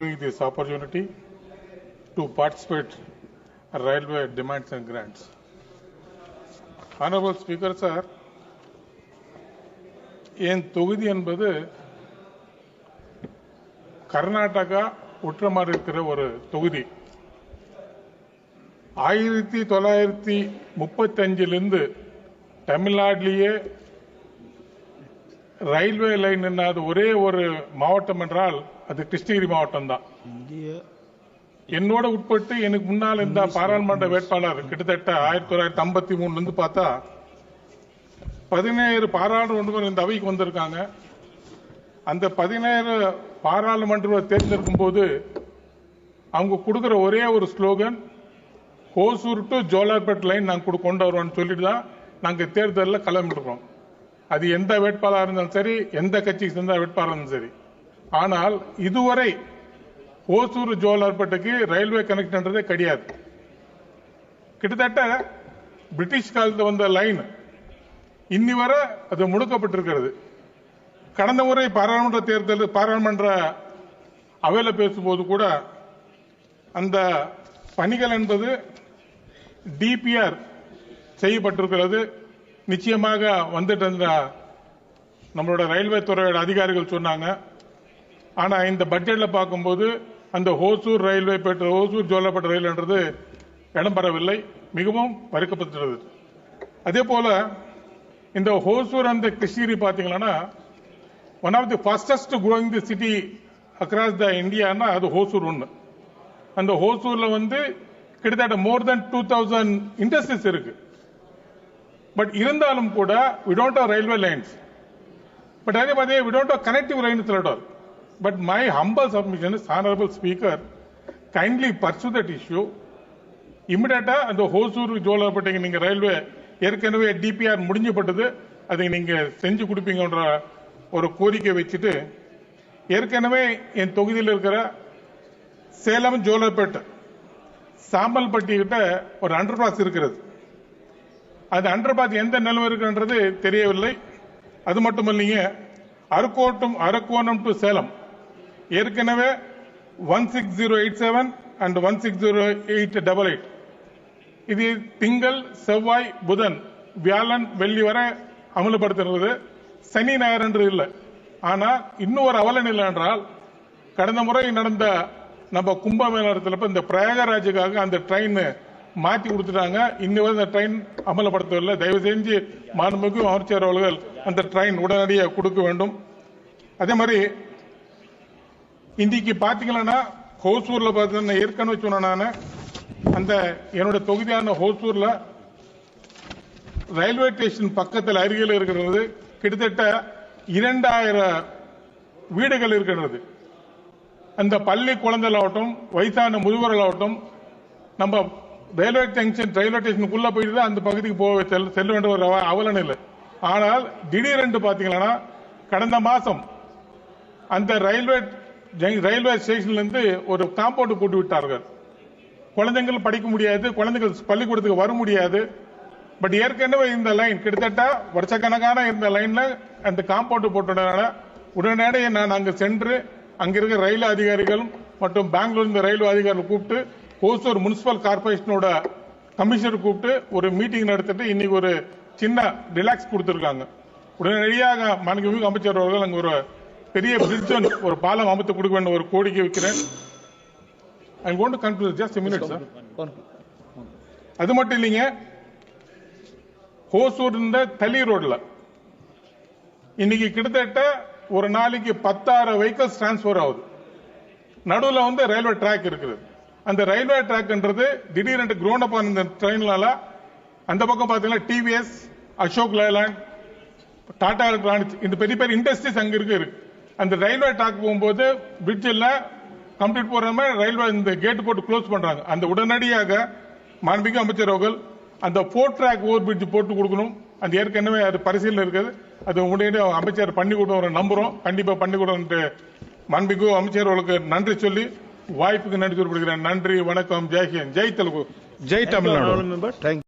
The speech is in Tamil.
this opportunity to participate in railway demands and grants. Honorable Speaker, sir, என் தொகுதி என்பது கர்நாடகா உற்றமாறு இருக்கிற ஒரு தொகுதி ஆயிரத்தி தொள்ளாயிரத்தி முப்பத்தஞ்சிலிருந்து தமிழ்நாட்டிலேயே ரயில்வே லைன் இல்லாத ஒரே ஒரு மாவட்டம் என்றால் அது கிருஷ்ணகிரி மாவட்டம் தான் என்னோட உட்பட்டு எனக்கு முன்னால் இந்த பாராளுமன்ற வேட்பாளர் கிட்டத்தட்ட ஆயிரத்தி தொள்ளாயிரத்தி ஐம்பத்தி மூணுல இருந்து பார்த்தா பதினேழு பாராளுமன்ற இந்த அவைக்கு வந்திருக்காங்க. அந்த பதினேழு பாராளுமன்ற தேர்ந்தெடுக்கும் போது அவங்க கொடுக்கிற ஒரே ஒரு slogan Hosur to Jolarpet line நாங்கள் கொண்டு வரோம்னு சொல்லிட்டு தான் நாங்கள் தேர்தலில் கிளம்பிட்டுருக்கோம் அது எந்த வேட்பாளராக இருந்தாலும் சரி எந்த கட்சிக்கு சேர்ந்த வேட்பாளராக இருந்தாலும் சரி. ஆனால் இதுவரை ஓசூர் ஜோலார்பேட்டைக்கு ரயில்வே கனெக்ட்ன்றதே கிடையாது. கிட்டத்தட்ட பிரிட்டிஷ் காலத்தில் வந்த லைன் இன்னி வரை அது முடுக்கப்பட்டிருக்கிறது. கடந்த முறை பாராளுமன்ற தேர்தல் பாராளுமன்ற அவையில் பேசும்போது கூட அந்த பணிகள் என்பது டிபிஆர் செய்யப்பட்டிருக்கிறது. நிச்சயமாக வந்துட்டு இருந்த நம்மளோட ரயில்வே துறையோட அதிகாரிகள் சொன்னாங்க. ஆனா இந்த பட்ஜெட்ல பார்க்கும்போது அந்த ஹோசூர் ரயில்வே பெற்ற ஹோசூர் ஜோலப்பட்ட ரயில்ன்றது இடம்பெறவில்லை மிகவும் மறுக்கப்பட்டுள்ளது அதே போல இந்த ஹோசூர் அந்த கிருஷ்ணகிரி பார்த்தீங்கன்னா one of the fastest growing the city across the இந்தியான்னா அது ஹோசூர் ஒன்று அந்த ஹோசூரில் வந்து கிட்டத்தட்ட more than two thousand industries இருக்குது பட் இருந்தாலும் கூட we don't have railway lines but அதே மாதிரி we don't have connective line at but my humble submission is honourable speaker kindly pursue that issue immediately அந்த ஹோசூர் ஜோலாப்பேட்டைக்கு நீங்க ரயில்வே ஏற்கனவே டிபிஆர் முடிஞ்சப்பட்டது அதை நீங்க செஞ்சு கொடுப்பீங்கன்ற ஒரு கோரிக்கை வச்சுட்டு ஏற்கனவே என் தொகுதியில் இருக்கிற சேலம் ஜோலாப்பேட்டை சாம்பல்பட்டி கிட்ட ஒரு அண்டர்பாஸ் இருக்கிறது. அந்த அண்டர் பாஸ் எந்த நிலவு இருக்குன்றது தெரியவில்லை. அது மட்டுமல்லைங்க அரக்கோட்டம் அரக்கோணம் டு சேலம். ஏற்கனவே one six zero eight seven and one six zero eight double eight இது திங்கள் செவ்வாய் புதன் வியாழன் வெள்ளி வரை அமல்படுத்துறது சனி ஞாயிறு என்று இல்லை. ஆனால் இன்னும் ஒரு அவல நிலை என்றால் கடந்த முறை நடந்த நம்ம கும்பமேளத்தில் இந்த பிரயாகராஜுக்காக அந்த ட்ரெயின் மாற்றி கொடுத்துட்டாங்க. இன்னும் வரை அந்த ட்ரெயின் அமலப்படுத்தவில்லை. தயவு செஞ்சு மாண்புமிகு அமைச்சர் அவர்கள் அந்த ட்ரெயின் உடனடியாக கொடுக்க வேண்டும். அதே மாதிரி இன்றைக்கு பார்த்தீங்கன்னா ஹோசூரில் பார்த்தீங்கன்னா ஏற்கனவே சொன்னேன் நான். அந்த என்னோட தொகுதியான ஹோசூரில் ரயில்வே ஸ்டேஷன் பக்கத்தில் அருகில் இருக்கிறது. கிட்டத்தட்ட இரண்டாயிரம் வீடுகள் இருக்கின்றது அந்த பள்ளி குழந்தைகளாகட்டும் வயசான முதியோர்களாகட்டும் நம்ம ரயில்வே ஜங்ஷன் ரயில்வே ஸ்டேஷனுக்குள்ள போயிட்டு தான் அந்த பகுதிக்கு போக செல்ல செல்ல வேண்டிய ஒரு அவலன் இல்லை. ஆனால் திடீரென்று பாத்தீங்கன்னா கடந்த மாசம் அந்த ரயில்வே ரயில்வே ஸ்டேஷன்ல இருந்து ஒரு காம்பவுண்டு போட்டு விட்டார்கள். குழந்தைகள் படிக்க முடியாது குழந்தைகள் பள்ளிக்கூடத்துக்கு வர முடியாது. பட் ஏற்கனவே இந்த லைன் கிட்டத்தட்ட வருஷக்கணக்கான இந்த லைன்ல அந்த காம்பவுண்டு போட்டதுனால உடனடியாக நான் அங்கு சென்று அங்கிருக்க இருக்கிற ரயில் அதிகாரிகள் மற்றும் பெங்களூர் இந்த ரயில்வே அதிகாரிகள் கூப்பிட்டு ஓசூர் முனிசிபல் கார்பரேஷனோட கமிஷனர் கூப்பிட்டு ஒரு மீட்டிங் நடத்திட்டு இன்னைக்கு ஒரு சின்ன ரிலாக்ஸ் கொடுத்துருக்காங்க. உடனடியாக மாண்புமிகு அமைச்சர் அவர்கள் அங்க ஒரு பெரிய பிரிட்ஜ் ஒரு பாலம் அமைத்து கொடுக்க வேண்டும் ஒரு கோரிக்கை வைக்கிறேன். I want to conclude just minute sir அது மட்டும் இல்லைங்க ஹோசூர் இருந்த தளி ரோட்ல இன்னைக்கு கிட்டத்தட்ட ஒரு நாளைக்கு பத்தாயிரம் வெஹிக்கல்ஸ் டிரான்ஸ்பர் ஆகுது. நடுவுல வந்து ரயில்வே ட்ராக் இருக்குது. அந்த ரயில்வே ட்ராக்ன்றது திடீரென்று க்ரோன் அப் ஆன இந்த அந்த பக்கம் பார்த்தீங்கன்னா TVS Ashok Leyland Tata electronics இந்த பெரிய பெரிய இண்டஸ்ட்ரீஸ் அங்க இருக்கு. இருக்கு அந்த ரயில்வே ட்ராக் போகும்போது பிரிட்ஜில் கம்ப்ளீட் போற மாதிரி ரயில்வே இந்த கேட் போட்டு க்ளோஸ் பண்றாங்க. அந்த உடனடியாக மாண்புமிகு அமைச்சர் அவர்கள் அந்த ஃபோர் ட்ராக் ஓவர் பிரிட்ஜ் போட்டு கொடுக்கணும். அந்த ஏற்கனவே அது பரிசீலனை இருக்குது. அது உடனே அமைச்சர் பண்ணி கொடுக்க நம்புறோம். கண்டிப்பா பண்ணி கொடுன்னு மாண்புமிகு அமைச்சர் அவர்களுக்கு நன்றி சொல்லி வாய்ப்புக்கு நன்றி குறிப்பிடுகிறேன் நன்றி வணக்கம் ஜெய் ஹிந்த். ஜெய் தெலுங்கு. ஜெய் தமிழ்நாடு. Thank